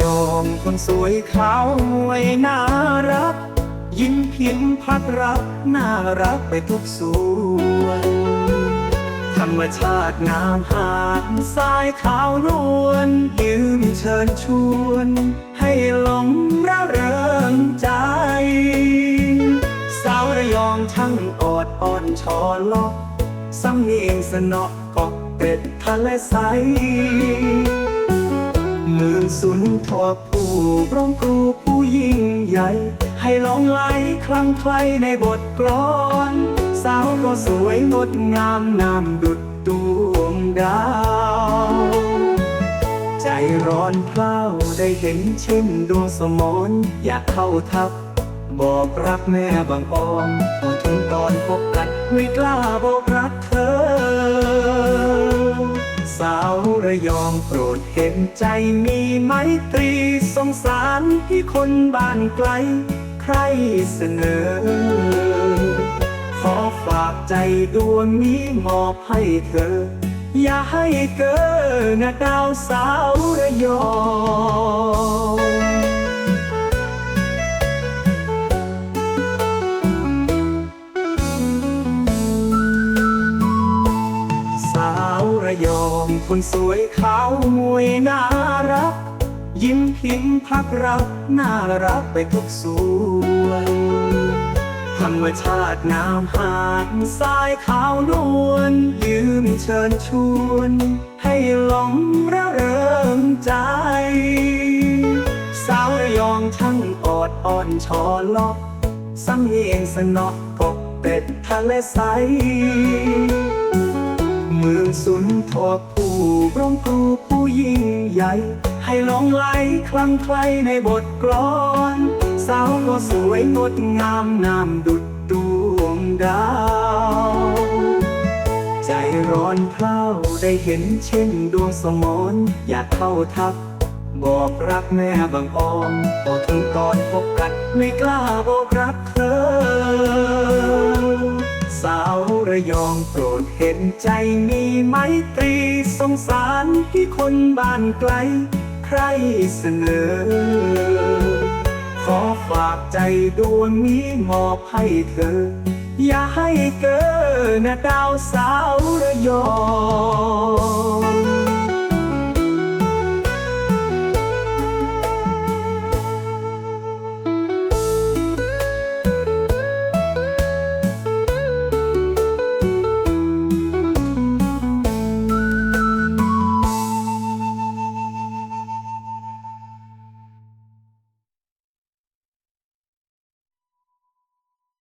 ยองคนสวยขาวมวยน่ารัก ยิ้มพิมพ์พัดรักน่ารักไปทุกส่วนธรรมชาติงามหาดทรายขาวนวลยืมเชิญชวน ให้หลงระเริงใจสาวระยองช่างออดอ่อนชอลอกสำเนียงสนอกกอกเป็ดทะเลใส สุนทรผู้ร้องครูผู้ยิ่งใหญ่ ให้หลงไหลคลั่งไคล้ในบทกลอน สาวก็สวยงดงามนามดุดดวงดาว ใจร้อนเพล้าได้เห็นเช่นดวงสมอนอยากเข้าทับ บอกรักแม่บางออมพอถึงตอนพบกันไม่กล้าบอกรักเธอ เห็นใจมีไมตรีสงสารที่คนบ้านไกล ใครเสนอ ขอฝากใจดวงนี้มอบให้เธอ อย่าให้เกินนะดาวสาวระยอง ระยองคนสวยขาวมวยน่ารัก ยิ้มพิมพักรักน่ารักไปทุกส่วนธรรมชาติงามหาดทรายขาวนวลยืมเชิญชวน ให้หลงระเริงใจ สาวระยองช่างออดอ่อนชอลอกสำเนียงสนอกกเป็ดทะเลใส เมืองสุนทรผู้ร้องครูผู้ยิ่งใหญ่ ให้หลงไหลคลั่งไคล้ในบทกลอนสาวก็สวยงดงามงามดุดดวงดาว ใจร้อนเพล้าได้เห็นเช่นดวงสมนอยากเข้าทักบอกรักแม่บางออมพอถึงตอนพบกันไม่กล้าบอกรักเธอ ระยองโปรดเห็นใจมีไมตรีสงสารที่คนบ้านไกล ใครเสนอ ขอฝากใจดวงนี้มอบให้เธอ อย่าให้เกินนะดาวสาวระยอง